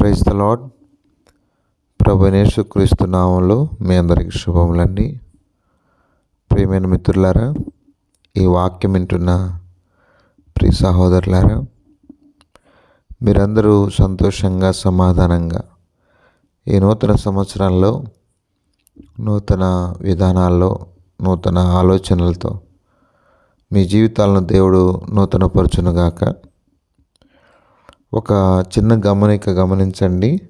Praise the lord ప్రభనేసు క్రీస్తు నామంలో మీ అందరికీ శుభములండి. ప్రియమైన మిత్రులారా ఈ వాక్యం వింటున్న ప్రియ సహోదరులారా మీరందరూ సంతోషంగా సమాధానంగా ఈ నూతన సంవత్సరంలో నూతన విధానాల్లో నూతన ఆలోచనలతో మీ జీవితాలను దేవుడు నూతనపరచునుగాక ఒక చిన్న గమనిక గమనించండి.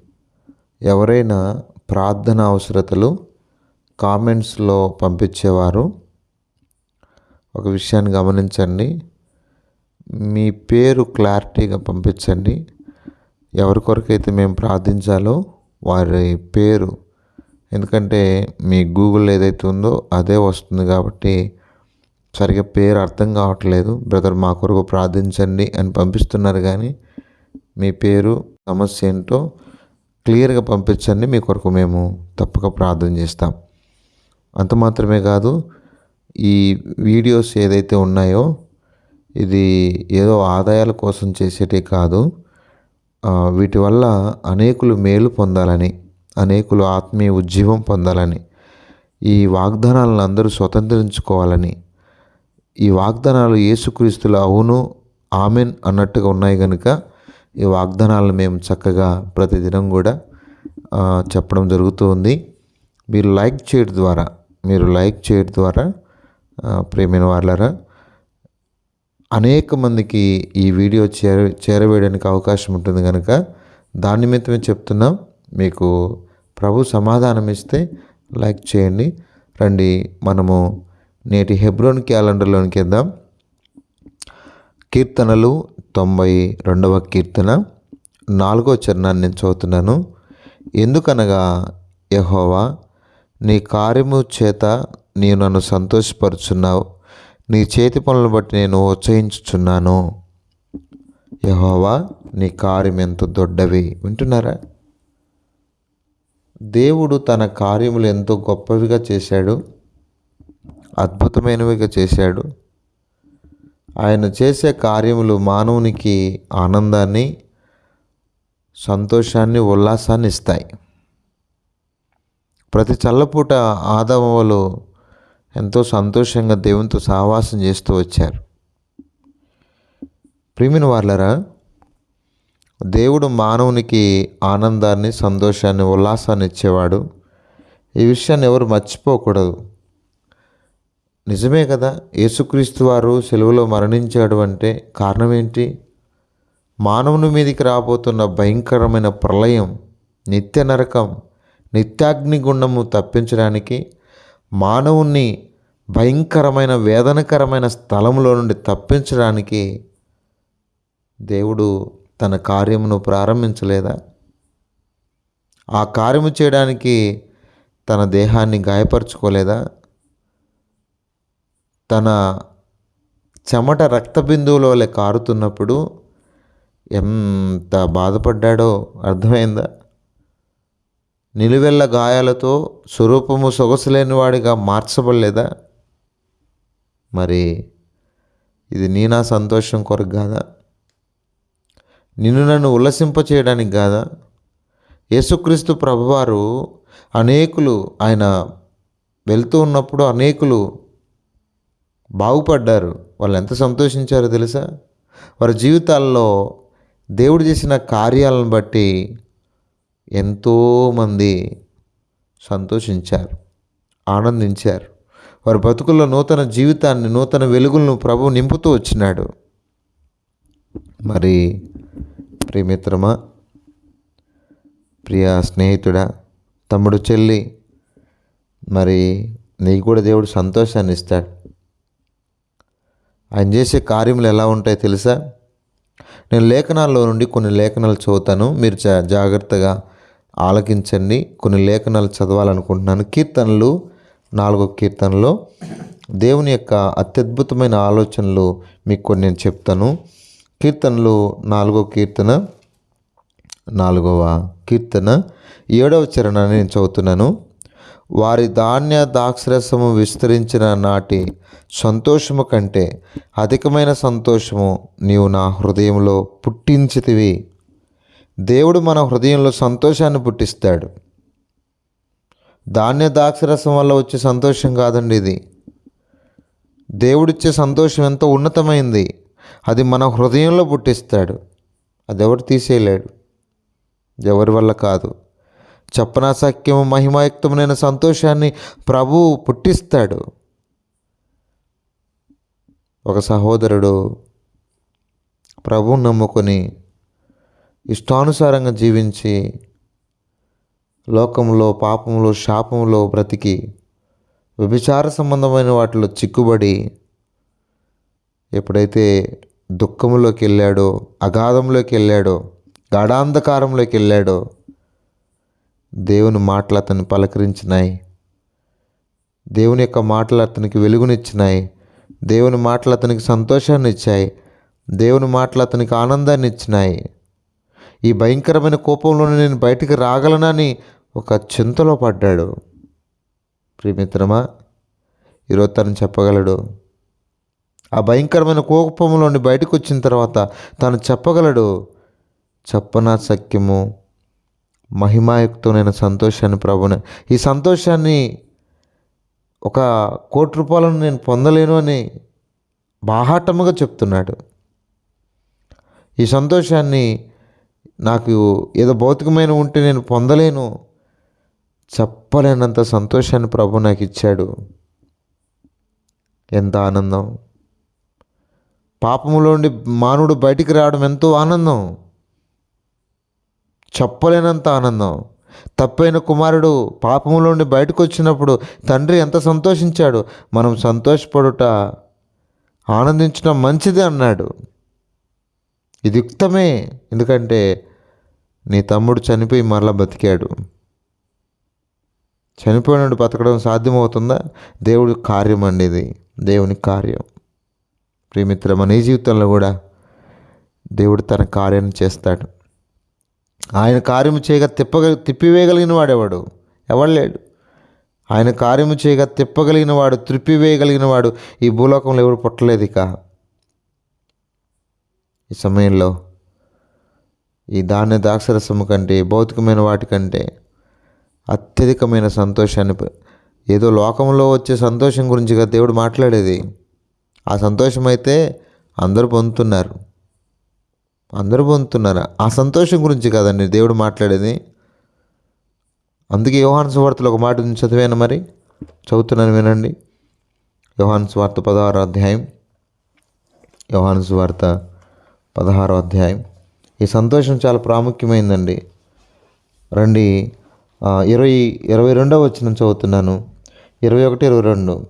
ఎవరైనా ప్రార్థన అవసరతలు కామెంట్స్లో పంపించేవారు. ఒక విషయాన్ని గమనించండి. మీ పేరు క్లారిటీగా పంపించండి. ఎవరి కొరకైతే మేము ప్రార్థించాలో వారి పేరు. ఎందుకంటే మీ గూగుల్ ఏదైతే ఉందో అదే వస్తుంది కాబట్టి సరిగ్గా పేరు అర్థం కావట్లేదు. బ్రదర్ మా కొరకు ప్రార్థించండి అని పంపిస్తున్నారు కానీ మీ పేరు సమస్య ఏంటో క్లియర్గా పంపించండి. మీ కొరకు మేము తప్పక ప్రార్థన చేస్తాం. అంత మాత్రమే కాదు ఈ వీడియోస్ ఏదైతే ఉన్నాయో ఇది ఏదో ఆదాయాల కోసం చేసేటే కాదు వీటి వల్ల అనేకులు మేలు పొందాలని అనేకులు ఆత్మీయ ఉజ్జీవం పొందాలని ఈ వాగ్దానాలను అందరూ స్వతంత్రించుకోవాలని ఈ వాగ్దానాలు యేసుక్రీస్తులు అవును ఆమెన్ అన్నట్టుగా ఉన్నాయి కనుక ఈ వాగ్దానాలను మేము చక్కగా ప్రతిదినం కూడా చెప్పడం జరుగుతూ ఉంది. మీరు లైక్ చేయడం ద్వారా మీరు లైక్ చేయడం ద్వారా ప్రేమైన వాళ్ళరా అనేక మందికి ఈ వీడియో చేర చేరవేయడానికి అవకాశం ఉంటుంది కనుక దాని నిమిత్తమే చెప్తున్నాం. మీకు ప్రభు సమాధానం ఇస్తే లైక్ చేయండి. రండి మనము నేటి హెబ్రోన్ క్యాలెండర్లోనికి వెళ్దాం. కీర్తనలు తొంభై రెండవ కీర్తన నాలుగో చరణాన్ని నేను చదువుతున్నాను. ఎందుకనగా యహోవా నీ కార్యము చేత నీవు నన్ను సంతోషపరుచున్నావు. నీ చేతి పనులను బట్టి నేను ఉత్సహించుచున్నాను. యహోవా నీ కార్యం ఎంత దొడ్డవి. వింటున్నారా? దేవుడు తన కార్యములు ఎంతో గొప్పవిగా చేశాడు. అద్భుతమైనవిగా చేశాడు. ఆయన చేసే కార్యములు మానవునికి ఆనందాన్ని సంతోషాన్ని ఉల్లాసాన్ని ఇస్తాయి. ప్రతి చల్లపూట ఆదమవలు ఎంతో సంతోషంగా దేవునితో సహవాసం చేస్తూ వచ్చారు. ప్రిమిన వాళ్ళరా దేవుడు మానవునికి ఆనందాన్ని సంతోషాన్ని ఉల్లాసాన్ని ఇచ్చేవాడు. ఈ విషయాన్ని ఎవరు మర్చిపోకూడదు. నిజమే కదా? యేసుక్రీస్తు వారు సెలవులో మరణించాడు అంటే కారణం ఏంటి మానవుని మీదికి రాబోతున్న భయంకరమైన ప్రళయం నిత్య నరకం నిత్యాగ్నిగుండము తప్పించడానికి మానవుణ్ణి భయంకరమైన వేదనకరమైన స్థలంలో నుండి తప్పించడానికి దేవుడు తన కార్యమును ప్రారంభించలేదా? ఆ కార్యము చేయడానికి తన దేహాన్ని గాయపరచుకోలేదా? తన చెమట రక్త బిందువుల వలె కారుతున్నప్పుడు ఎంత బాధపడ్డాడో అర్థమైందా? నిలువెల్ల గాయాలతో స్వరూపము సొగసులేనివాడిగా మార్చబడలేదా? మరి ఇది నీ నా సంతోషం కొరకు కాదా? నిన్ను నన్ను ఉల్లసింప చేయడానికి కాదా? యేసుక్రీస్తు ప్రభువారు అనేకులు ఆయన వెళ్తూ ఉన్నప్పుడు అనేకులు బాగుపడ్డారు. వాళ్ళు ఎంత సంతోషించారో తెలుసా? వారి జీవితాల్లో దేవుడు చేసిన కార్యాలను బట్టి ఎంతోమంది సంతోషించారు ఆనందించారు. వారి బతుకుల్లో నూతన జీవితాన్ని నూతన వెలుగులను ప్రభు నింపుతూ వచ్చినాడు. మరి ప్రియమిత్రమా ప్రియ స్నేహితుడా తమ్ముడు చెల్లి మరి నీకు కూడా దేవుడు సంతోషాన్ని ఇస్తాడు. ఆయన చేసే కార్యములు ఎలా ఉంటాయో తెలుసా? నేను లేఖనాల్లో నుండి కొన్ని లేఖనాలు చదువుతాను. మీరు జా జాగ్రత్తగా ఆలకించండి. కొన్ని లేఖనాలు చదవాలనుకుంటున్నాను. కీర్తనలు నాలుగో కీర్తనలో దేవుని యొక్క అత్యద్భుతమైన ఆలోచనలు మీకు కొన్ని నేను చెప్తాను. కీర్తనలు నాలుగో కీర్తన నాలుగవ కీర్తన ఏడవ చరణాన్ని నేను చదువుతున్నాను. వారి ధాన్య దాక్షరసము విస్తరించిన నాటి సంతోషము కంటే అధికమైన సంతోషము నీవు నా హృదయంలో పుట్టించితివి. దేవుడు మన హృదయంలో సంతోషాన్ని పుట్టిస్తాడు. ధాన్య దాక్షరసం వల్ల వచ్చే సంతోషం కాదండి ఇది. దేవుడిచ్చే సంతోషం ఎంతో ఉన్నతమైంది. అది మన హృదయంలో పుట్టిస్తాడు. అది ఎవరు తీసేయలేడు. ఎవరి వల్ల కాదు. చెప్పనాసక్యము మహిమాయుక్తమైన సంతోషాన్ని ప్రభువు పుట్టిస్తాడు. ఒక సహోదరుడు ప్రభువుని నమ్ముకొని ఇష్టానుసారంగా జీవించి లోకంలో పాపంలో శాపంలో బ్రతికి వ్యభిచార సంబంధమైన వాటిలో చిక్కుబడి ఎప్పుడైతే దుఃఖంలోకి వెళ్ళాడో అగాధంలోకి వెళ్ళాడో గాఢాంధకారంలోకి వెళ్ళాడో దేవుని మాటలు అతన్ని పలకరించినాయి. దేవుని యొక్క మాటలు అతనికి వెలుగునిచ్చినాయి. దేవుని మాటలు అతనికి సంతోషాన్ని ఇచ్చాయి. దేవుని మాటలు అతనికి ఆనందాన్ని ఇచ్చినాయి. ఈ భయంకరమైన కోపంలో నేను బయటికి రాగలనని ఒక చింతలో పడ్డాడు. ప్రియమిత్రమా ఈరోజు తను చెప్పగలడు. ఆ భయంకరమైన కోపంలోని బయటకు వచ్చిన తర్వాత తను చెప్పగలడు చెప్పనా సఖ్యము మహిమాయుక్తమైన సంతోషాన్ని ప్రభుని ఈ సంతోషాన్ని ఒక కోటి రూపాయలను నేను పొందలేను అని బాహాటముగా చెప్తున్నాడు. ఈ సంతోషాన్ని నాకు ఏదో భౌతికమైన ఉంటే నేను పొందలేను. చెప్పలేనంత సంతోషాన్ని ప్రభు నాకు ఇచ్చాడు. ఎంత ఆనందం. పాపములోండి మానవుడు బయటికి రావడం ఎంతో ఆనందం. చెప్పలేనంత ఆనందం. తప్పైన కుమారుడు పాపములోండి బయటకు వచ్చినప్పుడు తండ్రి ఎంత సంతోషించాడు? మనం సంతోషపడుట ఆనందించడం మంచిది అన్నాడు. ఇది యుక్తమే ఎందుకంటే నీ తమ్ముడు చనిపోయి మరలా బతికాడు. చనిపోయినాడు బతకడం సాధ్యమవుతుందా? దేవుడి కార్యం అండి ఇది. దేవుని కార్యం. ప్రియమిత్రమ నీ జీవితంలో కూడా దేవుడు తన కార్యాన్ని చేస్తాడు. ఆయన కార్యము చేయగా తిప్పగ తిప్పివేయగలిగిన వాడెవడు ఎవడు లేడు. ఆయన కార్యము చేయగా తిప్పగలిగిన వాడు త్రిప్పివేయగలిగిన వాడు ఈ భూలోకంలో ఎవడు పుట్టలేదు ఇక. ఈ సమయంలో ఈ ధాన్య దాక్షరసము కంటే భౌతికమైన వాటికంటే అత్యధికమైన సంతోషాన్ని ఏదో లోకంలో వచ్చే సంతోషం గురించిగా దేవుడు మాట్లాడేది. ఆ సంతోషం అయితే అందరూ పొందుతున్నారు. అందరూ పొందుతున్నారు. ఆ సంతోషం గురించి కదండి దేవుడు మాట్లాడేది. అందుకే యోహాన్ సువార్తలు ఒక మాట చదివాను మరి. చదువుతున్నాను వినండి. యోహాన్ సువార్త పదహారో అధ్యాయం. యోహాన్ సువార్త పదహారో అధ్యాయం. ఈ సంతోషం చాలా ప్రాముఖ్యమైందండి. రండి ఇరవై ఇరవై రెండవ వచ్చిన చదువుతున్నాను. ఇరవై ఒకటి ఇరవై రెండు.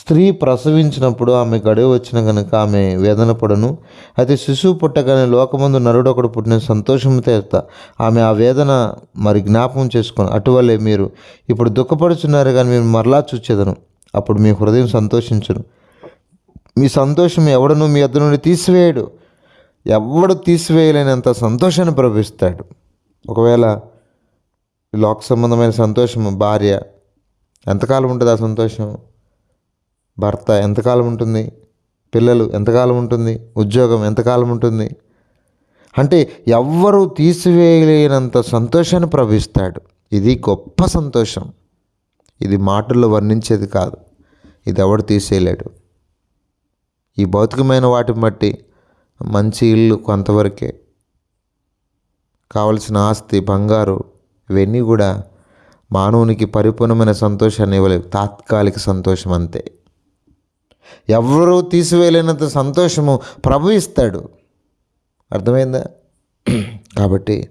స్త్రీ ప్రసవించినప్పుడు ఆమె గడువు వచ్చిన కనుక ఆమె వేదన పడును. అయితే శిశువు పుట్టగానే లోకమందు నరుడు ఒకడు పుట్టిన సంతోషం చేత ఆమె ఆ వేదన మరి జ్ఞాపకం చేసుకొని అటువలే మీరు ఇప్పుడు దుఃఖపడుచున్నారు కానీ మీరు మరలా చూచేదను. అప్పుడు మీ హృదయం సంతోషించును. మీ సంతోషం ఎవడను మీ అద్దరు నుండి తీసివేయడు. ఎవడు తీసివేయలేనంత సంతోషాన్ని ప్రవేశిస్తాడు. ఒకవేళ లోక సంబంధమైన సంతోషము భార్య ఎంతకాలం ఉంటుంది ఆ సంతోషం? భర్త ఎంతకాలం ఉంటుంది? పిల్లలు ఎంతకాలం ఉంటుంది? ఉద్యోగం ఎంతకాలం ఉంటుంది? అంటే ఎవ్వరూ తీసివేయలేనంత సంతోషాన్ని ప్రవహిస్తాడు ఇది గొప్ప సంతోషం. ఇది మాటల్లో వర్ణించేది కాదు. ఇది ఎవడు తీసేయలేడు. ఈ భౌతికమైన వాటిని బట్టి మంచి ఇల్లు కొంతవరకే. కావలసిన ఆస్తి బంగారు ఇవన్నీ కూడా మానవునికి పరిపూర్ణమైన సంతోషాన్ని ఇవ్వలేవు. తాత్కాలిక సంతోషం అంతే. ఎవరూ తీసివేయలేనంత సంతోషము ప్రభు ఇస్తాడు. అర్థమైందా? కాబట్టి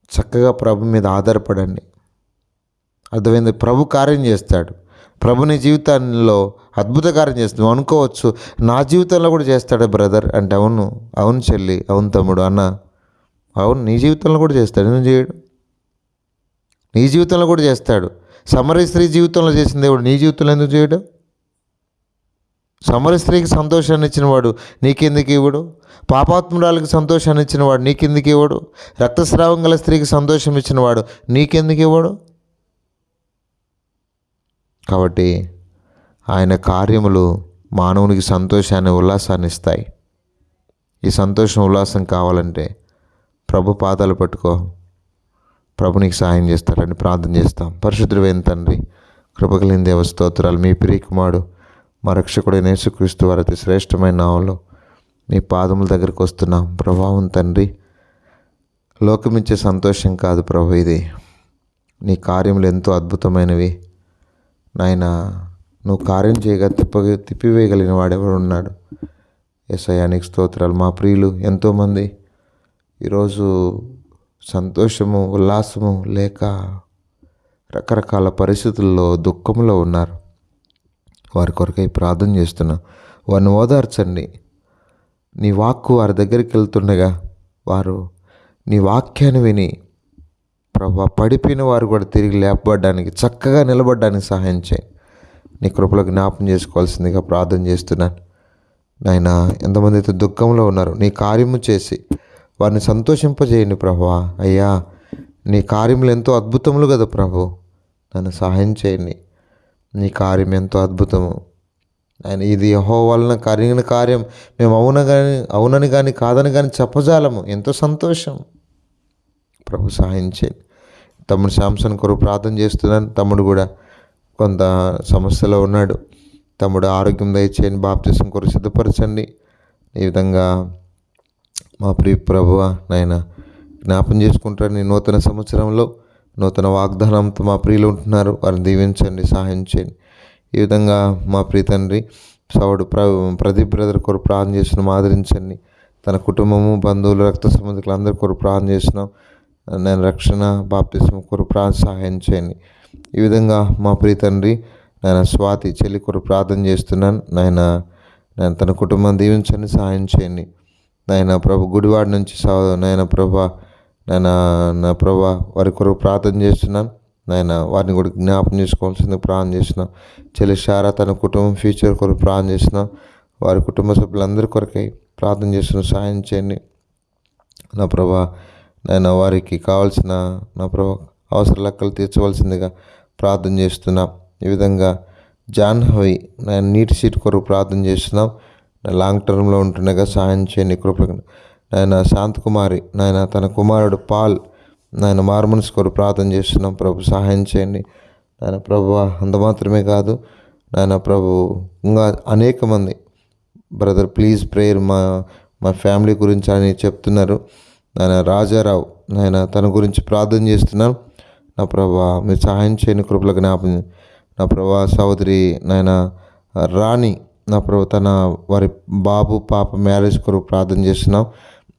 చక్కగా ప్రభు మీద ఆధారపడండి. అర్థమైంది? ప్రభు కార్యం చేస్తాడు. ప్రభు నీ జీవితంలో అద్భుత కార్యం చేస్తుంది. అనుకోవచ్చు నా జీవితంలో కూడా చేస్తాడు బ్రదర్ అంటే అవును. అవును చెల్లి అవును తమ్ముడు అన్న. అవును నీ జీవితంలో కూడా చేస్తాడు. ఎందుకు చేయడు? నీ జీవితంలో కూడా చేస్తాడు. సమరీ స్త్రీ జీవితంలో చేసిన దేవుడు నీ జీవితంలో ఎందుకు చేయడు? సమర స్త్రీకి సంతోషాన్ని ఇచ్చినవాడు నీకెందుకు ఇవ్వడు? పాపాత్మురాలకు సంతోషాన్ని ఇచ్చినవాడు నీకెందుకు ఇవ్వడు? రక్తస్రావం గల స్త్రీకి సంతోషం ఇచ్చినవాడు నీకెందుకు ఇవ్వడు? కాబట్టి ఆయన కార్యములు మానవునికి సంతోషాన్ని ఉల్లాసాన్ని ఇస్తాయి. ఈ సంతోషం ఉల్లాసం కావాలంటే ప్రభు పాదాలు పట్టుకో. ప్రభు నీకు సహాయం చేస్తారని ప్రార్థన చేస్తాం. పరిశుద్ధుడైన తండ్రి కృపగలిగిన దేవ స్తోత్రాలు. మీ ప్రియకుమారుడు మా రక్షకుడైన యేసుక్రీస్తు వారి అతి శ్రేష్టమైన నామంలో మీ పాదముల దగ్గరికి వస్తున్నాం. ప్రభావం తండ్రి లోకమిచ్చే సంతోషం కాదు ప్రభు ఇది. నీ కార్యములు ఎంతో అద్భుతమైనవి. నాయన నువ్వు కార్యం చేయగా తిప్ప తిప్పివేయగలిగిన వాడెవడు ఉన్నాడు? ఎస్ఐయానికి స్తోత్రాలు. మా ప్రియులు ఎంతోమంది. ఈరోజు సంతోషము ఉల్లాసము లేక రకరకాల పరిస్థితుల్లో దుఃఖంలో ఉన్నారు. వారి కొరకై ప్రార్థన చేస్తున్నా. వారిని ఓదార్చండి. నీ వాక్కు వారి దగ్గరికి వెళ్తుండగా వారు నీ వాక్యాన్ని విని ప్రభా పడిపోయిన వారు కూడా తిరిగి లేపబడడానికి చక్కగా నిలబడడానికి సహాయం చేయి. నీ కృపలో జ్ఞాపం చేసుకోవాల్సిందిగా ప్రార్థన చేస్తున్నాను. నాయన ఎంతమంది అయితే దుఃఖంలో ఉన్నారు నీ కార్యము చేసి వారిని సంతోషింపజేయండి ప్రభా. అయ్యా నీ కార్యములు ఎంతో అద్భుతములు కదా ప్రభు. నన్ను సహాయం చేయండి. నీ కార్యం ఎంతో అద్భుతము. ఆయన ఇది యహో వలన కలిగిన కార్యం. మేము అవున కానీ అవునని కానీ కాదని కానీ చెప్పజాలము. ఎంతో సంతోషం. ప్రభు సహాయం చేయండి. తమ్ముడు శాంసన్ కొరకు ప్రార్థన చేస్తున్నాను. తమ్ముడు కూడా కొంత సమస్యలో ఉన్నాడు. తమ్ముడు ఆరోగ్యం దయచేయండి. బాప్తిసం కొరకు సిద్ధపరచండి. ఈ విధంగా మా ప్రియ ప్రభువ నాయన జ్ఞాపం చేసుకుంటారు నీ నూతన సంవత్సరంలో నూతన వాగ్దానంతో మా ప్రియులు ఉంటున్నారు. వారిని దీవించండి సహాయం చేయండి. ఈ విధంగా మా ప్రియ తండ్రి సౌడు ప్ర ప్రదీప్ బ్రదర్ కొరకు ప్రార్థన చేసిన ఆదరించండి. తన కుటుంబము బంధువులు రక్త సంబంధికులు అందరి కొరకు ప్రార్థన చేసినాం నేను రక్షణ బాప్తిసం కొరకు ప్రార్థన సహాయం చేయండి. ఈ విధంగా మా ప్రియ తండ్రి నాయన స్వాతి చెల్లి కొరకు ప్రార్థన చేస్తున్నాను. నాయన నేను తన కుటుంబం దీవించండి సహాయం చేయండి. నాయన ప్రభు గుడివాడ నుంచి సా నాయన ప్రభా నాయన నా ప్రభా వారి కొరకు ప్రార్థన చేస్తున్నాను. నాయన వారిని కూడా జ్ఞాపం చేసుకోవాల్సింది ప్రార్థన చేస్తున్నాం. చెల్లి షారా తన కుటుంబం ఫ్యూచర్ కొరకు ప్రార్థన చేస్తున్నాం. వారి కుటుంబ సభ్యులందరి కొరకై ప్రార్థన చేస్తున్న. సాయం చేయండి. నా ప్రభా నాయన వారికి కావాల్సిన నా ప్రభా అవసర లెక్కలు తీర్చవలసిందిగా ప్రార్థన చేస్తున్నాం. ఈ విధంగా జాన్హవి నేను నీటి సీట్ కొరకు ప్రార్థన చేస్తున్నాం. నా లాంగ్ టర్మ్లో ఉంటుండగా సహాయం చేయండి. కృపకు నాయన శాంతకుమారి నాయన తన కుమారుడు పాల్ నాయన మార్మన్స్ కొరకు ప్రార్థన చేస్తున్నాం. ప్రభు సహాయం చేయండి. నాయన ప్రభు అంత మాత్రమే కాదు నాయన ప్రభు ఇంకా అనేక మంది. బ్రదర్ ప్లీజ్ ప్రేయర్ మా మా ఫ్యామిలీ గురించి అని చెప్తున్నారు. నాయన రాజారావు నాయన తన గురించి ప్రార్థన చేస్తున్నాను నా ప్రభా మీరు సహాయం చేయని కృపల జ్ఞాపం నా ప్రభా సహోదరి నాయన రాణి నా ప్రభు తన వారి బాబు పాప మ్యారేజ్ కొరకు ప్రార్థన చేస్తున్నాం.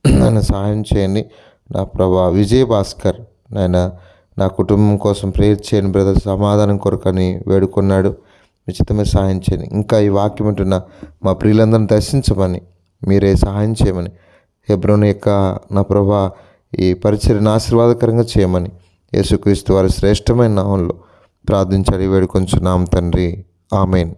నాయన సహాయం చేయండి. నా ప్రభా విజయ్ భాస్కర్ నాయన నా కుటుంబం కోసం ప్రేయర్ చేయని బ్రదర్. సమాధానం కొరకని వేడుకున్నాడు. ఉచితమే సహాయం చేయండి. ఇంకా ఈ వాక్యం ఉంటున్న మా ప్రియులందరిని దర్శించమని మీరే సహాయం చేయమని హెబ్రోన్ యొక్క నా ప్రభా ఈ పరిచర్ని ఆశీర్వాదకరంగా చేయమని యేసుక్రీస్తు వారి శ్రేష్టమైన నామంలో ప్రార్థించాలి వేడుకొంచున్నాం తండ్రి. ఆమెన్.